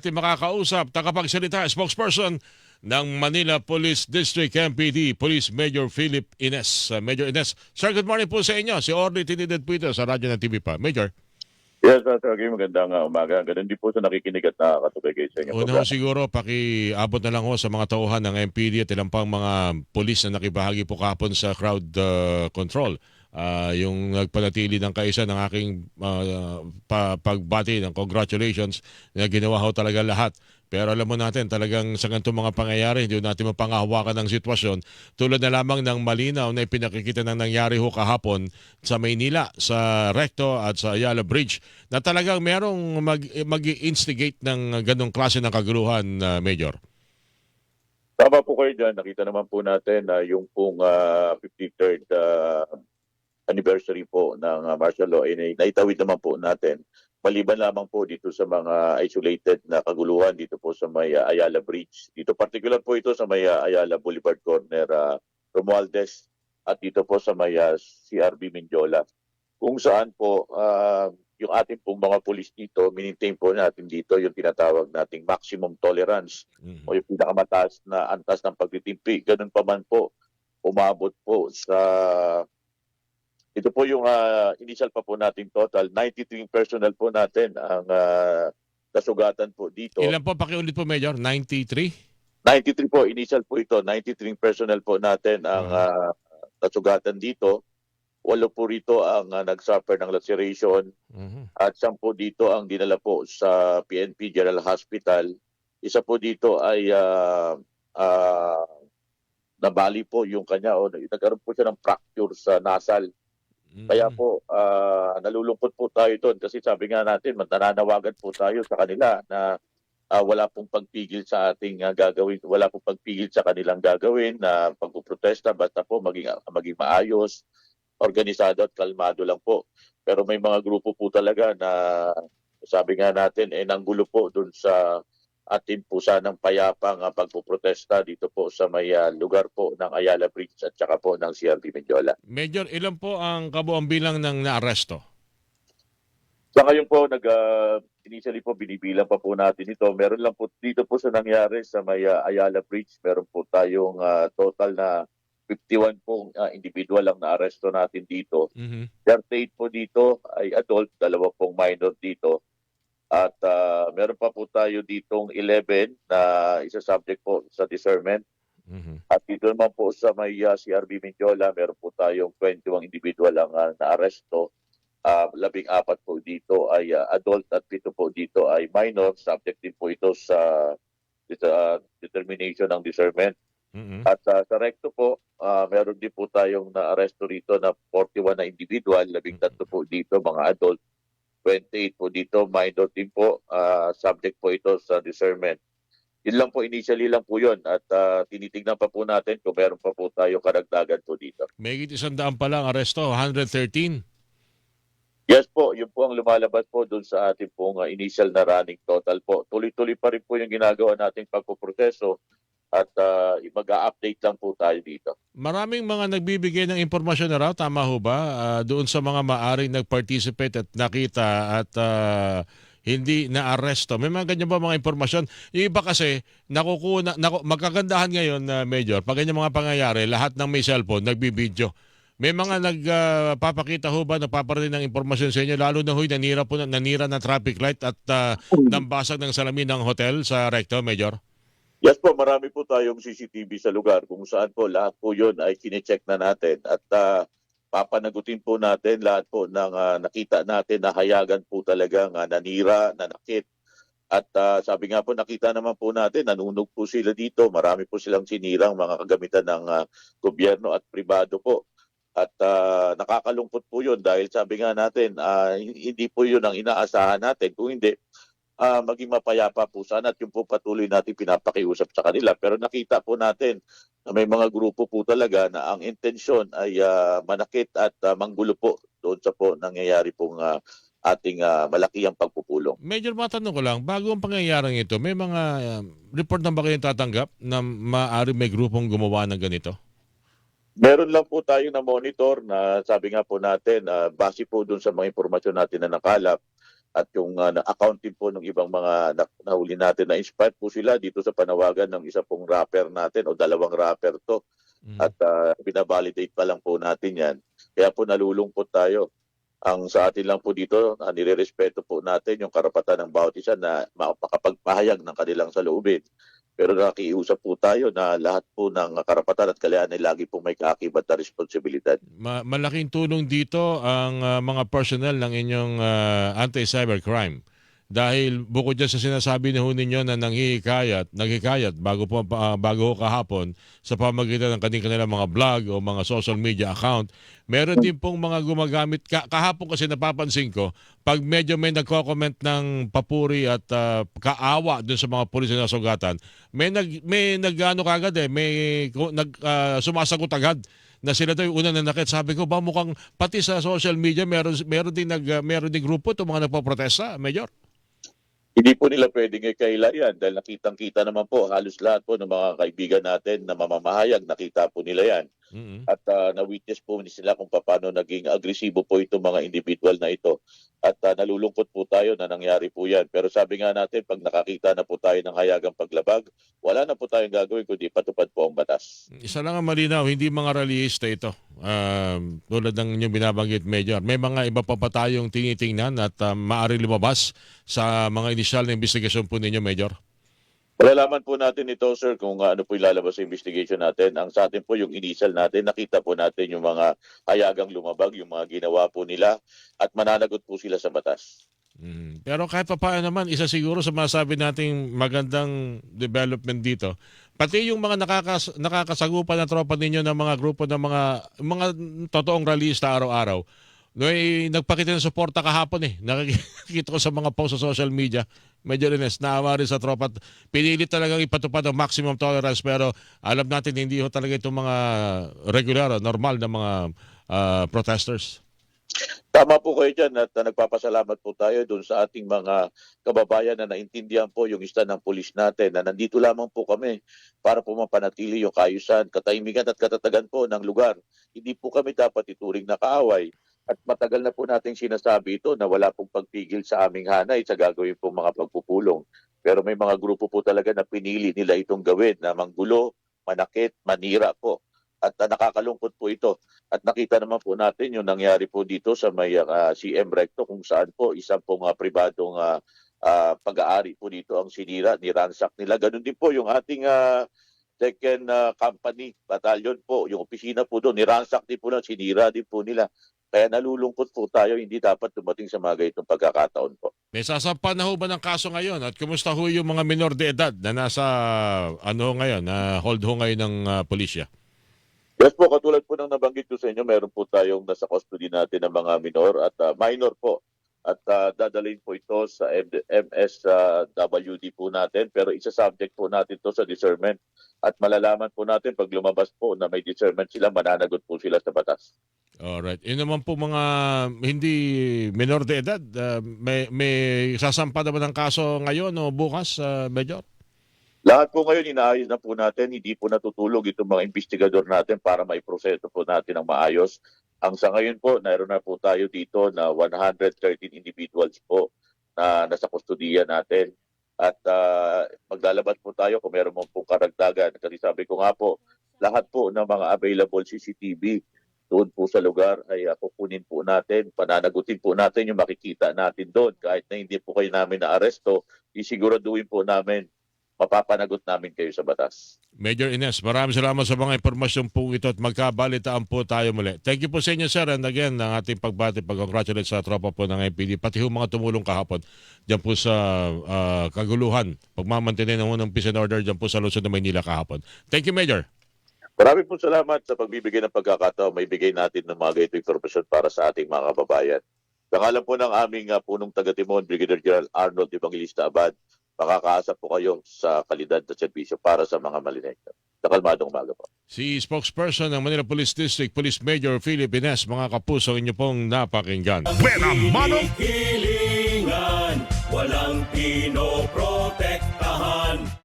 ating makakausap, tagapagsalita, spokesperson ng Manila Police District MPD, Police Major Philip Ines. Uh, Major Ines, sir, good morning po sa inyo. Si Orly Tinidad po ito sa radyo ng TV pa. Major, Yes, Sir Sergey, magandang uh, umaga. Ganun din po sa nakikinig at nakakatubay kayo sa inyong una ho siguro, pakiabot na lang ho sa mga tauhan ng MPD at ilang pang mga polis na nakibahagi po kahapon sa crowd uh, control. Ah, yung nagpanatili ng kaisa ng aking pa- pagbati ng congratulations na ginawa ho talaga lahat. Pero alam mo natin, talagang sa ganitong mga pangyayari, hindi natin mapangahawakan ng sitwasyon. Tulad na lamang ng malinaw na ipinakikita ng nangyari ho kahapon sa Maynila, sa Recto at sa Ayala Bridge, na talagang merong mag, mag-instigate ng ganong klase ng kaguluhan, ah, Major. Tama po kayo dyan. Nakita naman po natin na yung pong uh, 53rd uh, anniversary po ng uh, martial law ay nai- naitawid naman po natin. Maliban lamang po dito sa mga isolated na kaguluhan dito po sa may uh, Ayala Bridge. Dito particular po ito sa may uh, Ayala Boulevard Corner uh, Romualdez at dito po sa may uh, CRB Mindiola. Kung saan po uh, yung ating pong mga pulis dito, minintain po natin dito yung tinatawag nating maximum tolerance Mhm. o yung pinakamataas na antas ng pagtitimpi. Ganun pa man po, umabot po sa... Ito po yung ah, initial pa po nating total. 93 personnel po natin ang ah, nasugatan po dito. Ilan po, pakiulit po, Major? 93? 93 po, initial po ito. 93 personnel po natin ang ah, nasugatan dito. Walo po rito ang ah, nag-suffer ng laceration Mhm. at siyam po dito ang dinala po sa PNP General Hospital. Isa po dito ay ah, ah, nabali po yung kanya o nagkaroon po siya ng fracture sa nasal. Kaya Mhm. po ah, nalulungkot po tayo doon kasi sabi nga natin nananawagan po tayo sa kanila na ah, wala pong pagpigil sa ating ah, gagawin, wala pong pagpigil sa kanilang gagawin na pagpuprotesta basta po maging maging maayos, organisado at kalmado lang po. Pero may mga grupo po talaga na sabi nga natin eh nanggulo po doon sa atin po sanang payapang ah, pagpuprotesta dito po sa may ah, lugar po ng Ayala Bridge at saka po ng CRB Mendiola. Major, ilan po ang kabuang bilang ng naaresto? Sa ngayon po, nag, ah, initially po, binibilang pa po natin ito. Meron lang po dito po sa nangyari sa may ah, Ayala Bridge. Meron po tayong ah, total na 51 pong ah, individual ang naaresto natin dito. Mhm. 38 po dito ay adult, dalawa pong minor dito. At ah, meron pa po tayo ditong 11 na isa subject po sa discernment. Mhm. At dito naman po sa may ah, CRB Mindiola, meron po tayong 21 individual ang ah, naaresto. Ah, labing apat po dito ay ah, adult at pito po dito ay minor. Subject din po ito sa sa determination ng discernment. Mhm. At ah, sa recto po, ah, meron din po tayong naaresto rito na 41 na individual, labing tatlo po dito mga adult, 28 po dito, minor din po, ah, subject po ito sa discernment. Yun lang po, initially lang po yun at ah, tinitignan pa po natin kung meron pa po tayo karagdagan po dito. May isang daan pa lang aresto, 113. Yes po, yun po ang lumalabas po dun sa ating pong ah, initial na running total po. Tuloy-tuloy pa rin po yung ginagawa nating pagpuproseso at ah, mag-a-update lang po tayo dito. Maraming mga nagbibigay ng impormasyon na raw, tama ho ba? Ah, doon sa mga maaring nag-participate at nakita at ah, hindi na-aresto. May mga ganyan ba mga impormasyon? Yung iba kasi, nakukuna, naku, magkagandahan ngayon, na Major, pag ganyan mga pangyayari, lahat ng may cellphone, nagbibideo. May mga nagpapakita ho ba, nagpaparating ng impormasyon sa inyo, lalo na ho, nanira, po, nanira ng traffic light at uh, nambasag ng salamin ng hotel sa Recto, Major? Yes po, marami po tayong CCTV sa lugar kung saan po lahat po yun ay kine-check na natin at ah, papanagutin po natin lahat po ng ah, nakita natin na hayagan po talagang ah, nanira, nanakit. At ah, sabi nga po, nakita naman po natin, nanunog po sila dito. Marami po silang sinirang mga kagamitan ng ah, gobyerno at pribado po. At ah, nakakalungkot po yun dahil sabi nga natin, ah, hindi po yun ang inaasahan natin. Kung hindi, ah, maging mapayapa po sana at yung po patuloy natin pinapakiusap sa kanila. Pero nakita po natin na may mga grupo po talaga na ang intensyon ay ah, manakit at ah, manggulo po doon sa po nangyayari pong ah, ating ah, malakihang pagpupulong. Major, matanong ko lang, bago ang pangyayaring ito, may mga um, report na ba kayong tatanggap na maaari may grupong gumawa ng ganito? Meron lang po tayo na monitor na sabi nga po natin, ah, base po doon sa mga impormasyon natin na nakalap, at yung uh, na- account din po ng ibang mga na- nahuli natin na inspired po sila dito sa panawagan ng isa pong rapper natin o dalawang rapper to Mhm. at uh, binabalidate pa lang po natin yan. Kaya po nalulungkot tayo. Ang sa atin lang po dito, uh, nirerespeto po natin yung karapatan ng bawat isa na ma- makapagpahayag ng kanilang saloobin. Pero nakiusap po tayo na lahat po ng karapatan at kalayaan ay lagi po may kaakibat na responsibilidad. Ma- malaking tulong dito ang ah, mga personnel ng inyong ah, anti-cybercrime. Dahil bukod dyan sa sinasabi ni ho ninyo na nanghihikayat, naghikayat bago po ah, bago ho kahapon sa pamagitan ng kanilang kanilang mga vlog o mga social media account, meron din pong mga gumagamit ka- kahapon kasi napapansin ko pag medyo may nagko-comment ng papuri at ah, kaawa dun sa mga pulis na nasugatan, may nag may nagano kagad eh, may nag ah, sumasagot agad na sila daw yung unang nanakit. Sabi ko, ba mukhang pati sa social media meron meron din nag meron din grupo itong mga nagpoprotesta, Mayor. Hindi po nila pwedeng ikaila yan dahil nakitang-kita naman po halos lahat po ng mga kaibigan natin na mamamahayag, nakita po nila yan. Mhm. At ah, na-witness po sila kung paano naging agresibo po itong mga individual na ito. At ah, nalulungkot po tayo na nangyari po yan. Pero sabi nga natin, pag nakakita na po tayo ng hayagang paglabag, wala na po tayong gagawin kundi patupad po ang batas. Isa lang ang malinaw, hindi mga rallyista ito. Um, tulad ng inyong binabanggit, Major. May mga iba pa pa tayong tinitingnan at uh, maaari lumabas sa mga initial na investigasyon po ninyo, Major. Malalaman po natin ito, sir, kung ano po ilalabas sa investigation natin. Ang sa atin po yung initial natin, nakita po natin yung mga hayagang lumabag, yung mga ginawa po nila at mananagot po sila sa batas. Mm. Pero kahit pa paano naman, isa siguro sa masabi nating magandang development dito, pati yung mga nakakas, nakakasagupan na tropa ninyo ng mga grupo ng mga mga totoong rallyista araw-araw, no, nagpakita ng suporta kahapon eh. Nakikita ko sa mga post sa social media. Medyo rin naawa rin sa tropa. Pinilit talagang ipatupad ang maximum tolerance pero alam natin hindi ho talaga itong mga regular, normal na mga ah, protesters. Tama po kayo dyan at uh, nagpapasalamat po tayo doon sa ating mga kababayan na naintindihan po yung ista ng pulis natin na nandito lamang po kami para po mapanatili yung kaayusan, katahimikan at katatagan po ng lugar. Hindi po kami dapat ituring na kaaway at matagal na po nating sinasabi ito na wala pong pagpigil sa aming hanay sa gagawin pong mga pagpupulong. Pero may mga grupo po talaga na pinili nila itong gawin na manggulo, manakit, manira po. At uh, nakakalungkot po ito. At nakita naman po natin yung nangyari po dito sa may ah, CM Recto kung saan po isang pong ah, pribadong ah, ah, pag-aari po dito ang sinira, niransak nila. Ganun din po yung ating ah, second ah, company, battalion po, yung opisina po doon, niransak din po lang, sinira din po nila. Kaya nalulungkot po tayo, hindi dapat dumating sa mga ganitong pagkakataon po. May sasampa na ho ba ng kaso ngayon? At kumusta ho yung mga minor de edad na nasa ano ngayon, na hold ho ngayon ng ah, pulisya? Yes po, katulad po ng nabanggit ko sa inyo, meron po tayong nasa custody natin ng mga minor at ah, minor po. At ah, dadalhin po ito sa MSWD po natin pero isa subject po natin to sa discernment at malalaman po natin pag lumabas po na may discernment sila, mananagot po sila sa batas. Alright. Yun naman po mga hindi minor de edad, ah, may, may sasampa na ba ng kaso ngayon o bukas, ah, Major? Lahat po ngayon inaayos na po natin, hindi po natutulog itong mga investigador natin para maiproseso po natin ng maayos. Ang sa ngayon po, naroon na po tayo dito na 113 individuals po na nasa kustudiya natin. At uh, maglalabas po tayo kung meron mo pong karagdagan. Kasi sabi ko nga po, lahat po ng mga available CCTV doon po sa lugar ay uh, kukunin po natin, pananagutin po natin yung makikita natin doon. Kahit na hindi po kayo namin na-aresto, isiguraduhin po namin mapapanagot namin kayo sa batas. Major Ines, maraming salamat sa mga impormasyon po ito at magkabalitaan po tayo muli. Thank you po sa inyo, sir. And again, ang ating pagbati, pag-congratulate sa tropa po ng MPD, pati yung mga tumulong kahapon dyan po sa ah, kaguluhan, pagmamantinin ng unang peace and order dyan po sa Luzon na Maynila kahapon. Thank you, Major. Maraming po salamat sa pagbibigay ng pagkakataon. May bigay natin ng mga ganito informasyon para sa ating mga kababayan. Pangalan po ng aming uh, punong taga-Timon, Brigadier General Arnold Evangelista Abad, makakaasa po kayo sa kalidad na serbisyo para sa mga malinegro. Sa kalmadong umaga po. Si spokesperson ng Manila Police District, Police Major Philip Ines, mga kapuso, inyo pong napakinggan. Buena mano walang pinop